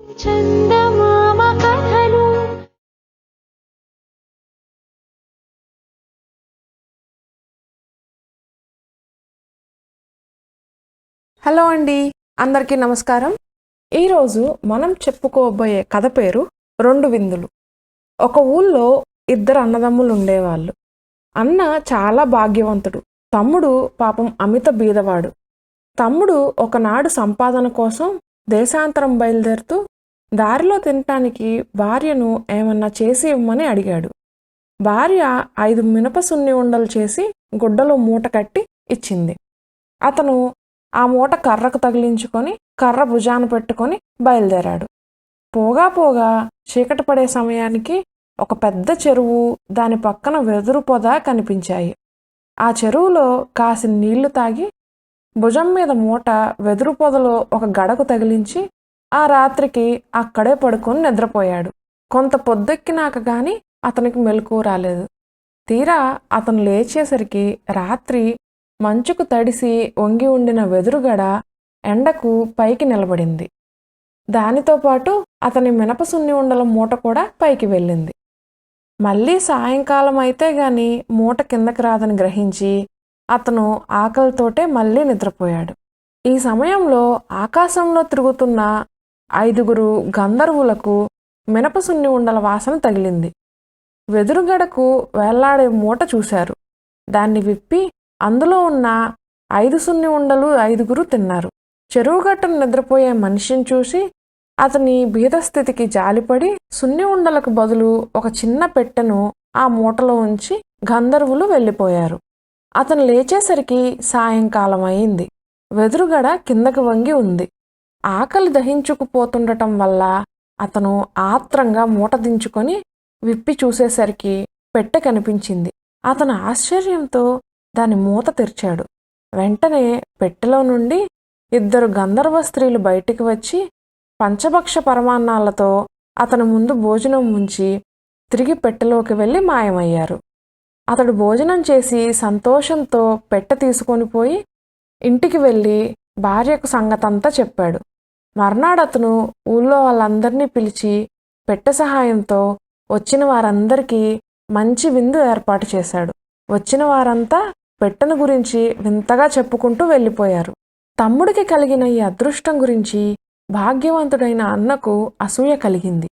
చందమామ కథలు. హలో అండి అందరికీ నమస్కారం. ఈరోజు మనం చెప్పుకోబోయే కథ పేరు రెండు విందులు. ఒక ఊళ్ళో ఇద్దరు అన్నదమ్ములు ఉండేవాళ్ళు. అన్న చాలా భాగ్యవంతుడు తమ్ముడు పాపం అమిత బీదవాడు. తమ్ముడు ఒకనాడు సంపాదన కోసం దేశాంతరం బయలుదేరుతూ దారిలో తినటానికి భార్యను ఏమన్నా చేసి ఇవ్వమని అడిగాడు. భార్య ఐదు మినప సున్ని ఉండలు చేసి గుడ్డలో మూట కట్టి ఇచ్చింది. అతను ఆ మూట కర్రకు తగిలించుకొని కర్ర భుజాన పెట్టుకొని బయలుదేరాడు. పోగా పోగా చీకటి పడే సమయానికి ఒక పెద్ద చెరువు దాని పక్కన వెదురు పొద కనిపించాయి. ఆ చెరువులో కాసిన నీళ్ళు తాగి భుజం మీద మూట వెదురు పొదలో ఒక గడకు తగిలించి ఆ రాత్రికి అక్కడే పడుకొని నిద్రపోయాడు. కొంత పొద్దెక్కినాక గాని అతనికి మెలకు రాలేదు. తీరా అతను లేచేసరికి రాత్రి మంచుకు తడిసి వంగి ఉండిన వెదురుగడ ఎండకు పైకి నిలబడింది. దానితో పాటు అతని మినపసున్ని ఉండల మూట కూడా పైకి వెళ్ళింది. మళ్ళీ సాయంకాలం అయితే గాని మూట కిందకి రాదని గ్రహించి అతను ఆకలితోటే మళ్ళీ నిద్రపోయాడు. ఈ సమయంలో ఆకాశంలో తిరుగుతున్న ఐదుగురు గంధర్వులకు మినపసున్ని ఉండల వాసన తగిలింది. వెదురుగడకు వేళ్ళాడే మూట చూశారు. దాన్ని విప్పి అందులో ఉన్న ఐదు సున్ని ఉండలు ఐదుగురు తిన్నారు. చెరువుగట్టును నిద్రపోయే మనిషిని చూసి అతని బీదస్థితికి జాలిపడి సున్ని ఉండలకు బదులు ఒక చిన్న పెట్టెను ఆ మూటలో ఉంచి గంధర్వులు వెళ్ళిపోయారు. అతను లేచేసరికి సాయంకాలం అయింది వెదురుగడ కిందకి వంగి ఉంది. ఆకలి దహించుకుపోతుండటం వల్ల అతను ఆత్రంగా మూట దించుకొని విప్పి చూసేసరికి పెట్టె కనిపించింది. అతను ఆశ్చర్యంతో దాని మూత తెరిచాడు. వెంటనే పెట్టెలో నుండి ఇద్దరు గంధర్వ స్త్రీలు బయటికి వచ్చి పంచభక్ష పరమాన్నాలతో అతని ముందు భోజనం ఉంచి తిరిగి పెట్టెలోకి వెళ్ళి మాయమయ్యారు. అతడు భోజనం చేసి సంతోషంతో పెట్ట తీసుకొని పోయి ఇంటికి వెళ్ళి భార్యకు సంగతంతా చెప్పాడు. మర్నాడతను అతను ఊళ్ళో వాళ్ళందరినీ పిలిచి పెట్టె సహాయంతో వచ్చిన వారందరికీ మంచి విందు ఏర్పాటు చేశాడు. వచ్చిన వారంతా పెట్టెను గురించి వింతగా చెప్పుకుంటూ వెళ్ళిపోయారు. తమ్ముడికి కలిగిన ఈ అదృష్టం గురించి భాగ్యవంతుడైన అన్నకు అసూయ కలిగింది.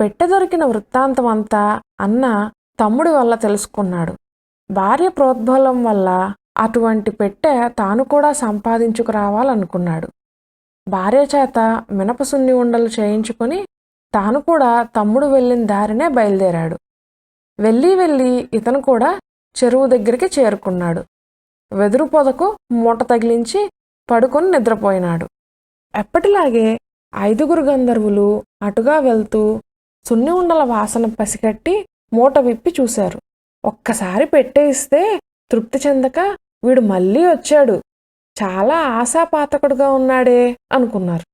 పెట్టె దొరికిన వృత్తాంతం అంతా అన్న తమ్ముడి వల్ల తెలుసుకున్నాడు. భార్య ప్రోద్బలం వల్ల అటువంటి పెట్టె తాను కూడా సంపాదించుకురావాలనుకున్నాడు భార్య చేత మినపసున్ని ఉండలు చేయించుకొని తాను కూడా తమ్ముడు వెళ్ళిన దారినే బయలుదేరాడు. వెళ్ళి వెళ్ళి ఇతను కూడా చెరువు దగ్గరికి చేరుకున్నాడు. వెదురు పొదకు మూట తగిలించి పడుకొని నిద్రపోయినాడు. ఎప్పటిలాగే ఐదుగురు గంధర్వులు అటుగా వెళ్తూ సున్ని ఉండల వాసన పసిగట్టి మూట విప్పి చూశారు. ఒక్కసారి పెట్టేయిస్తే తృప్తి చెందక వీడు మళ్ళీ వచ్చాడు. చాలా ఆశాపాతకుడుగా ఉన్నాడే అనుకున్నారు.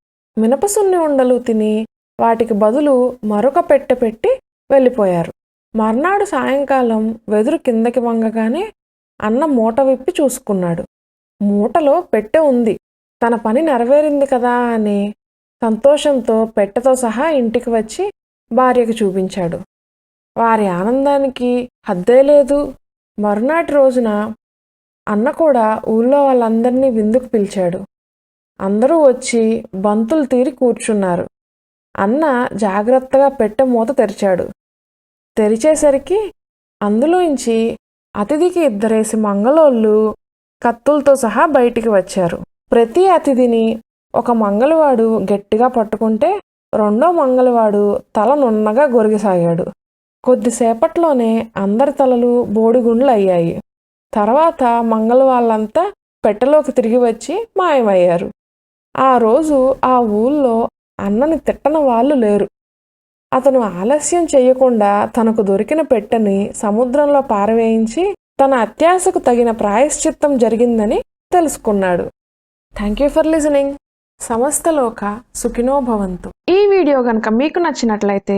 మినపసున్ని ఉండలు తిని వాటికి బదులు మరొక పెట్టె పెట్టి వెళ్ళిపోయారు. మర్నాడు సాయంకాలం వెదురు కిందకి వంగగానే అన్న మూట విప్పి చూసుకున్నాడు. మూటలో పెట్టె ఉంది. తన పని నెరవేరింది కదా అని సంతోషంతో పెట్టెతో సహా ఇంటికి వచ్చి భార్యకు చూపించాడు. వారి ఆనందానికి హద్దే లేదు. మరునాటి రోజున అన్న కూడా ఊళ్ళో వాళ్ళందరినీ విందుకు పిలిచాడు. అందరూ వచ్చి బంతులు తీరి కూర్చున్నారు. అన్న జాగ్రత్తగా పెట్టె మూత తెరిచాడు. తెరిచేసరికి అందులోంచి అతిథికి ఇద్దరేసి మంగళోళ్ళు కత్తులతో సహా బయటికి వచ్చారు. ప్రతి అతిథిని ఒక మంగళవాడు గట్టిగా పట్టుకుంటే రెండో మంగళవాడు తల నున్నగా గొరిగిసాగాడు. కొద్దిసేపట్లోనే అందరి తలలు బోడిగుండ్లు అయ్యాయి తర్వాత మంగళవాళ్ళంతా పెట్టెలోకి తిరిగి వచ్చి మాయమయ్యారు. ఆ రోజు ఆ ఊళ్ళో అన్నని తిట్టని వాళ్ళు లేరు. అతను ఆలస్యం చేయకుండా తనకు దొరికిన పెట్టెని సముద్రంలో పారవేయించి తన అత్యాశకు తగిన ప్రాయశ్చిత్తం జరిగిందని తెలుసుకున్నాడు. థ్యాంక్ యూ ఫర్ లిజనింగ్ సమస్తలోక సుఖినోభవంతు ఈ వీడియో కనుక మీకు నచ్చినట్లయితే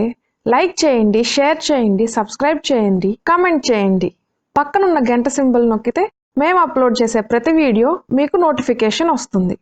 లైక్ చేయండి షేర్ చేయండి సబ్స్క్రైబ్ చేయండి కామెంట్ చేయండి. పక్కనున్న గంట సింబల్ నొక్కితే మేము అప్లోడ్ చేసే ప్రతి వీడియో మీకు నోటిఫికేషన్ వస్తుంది.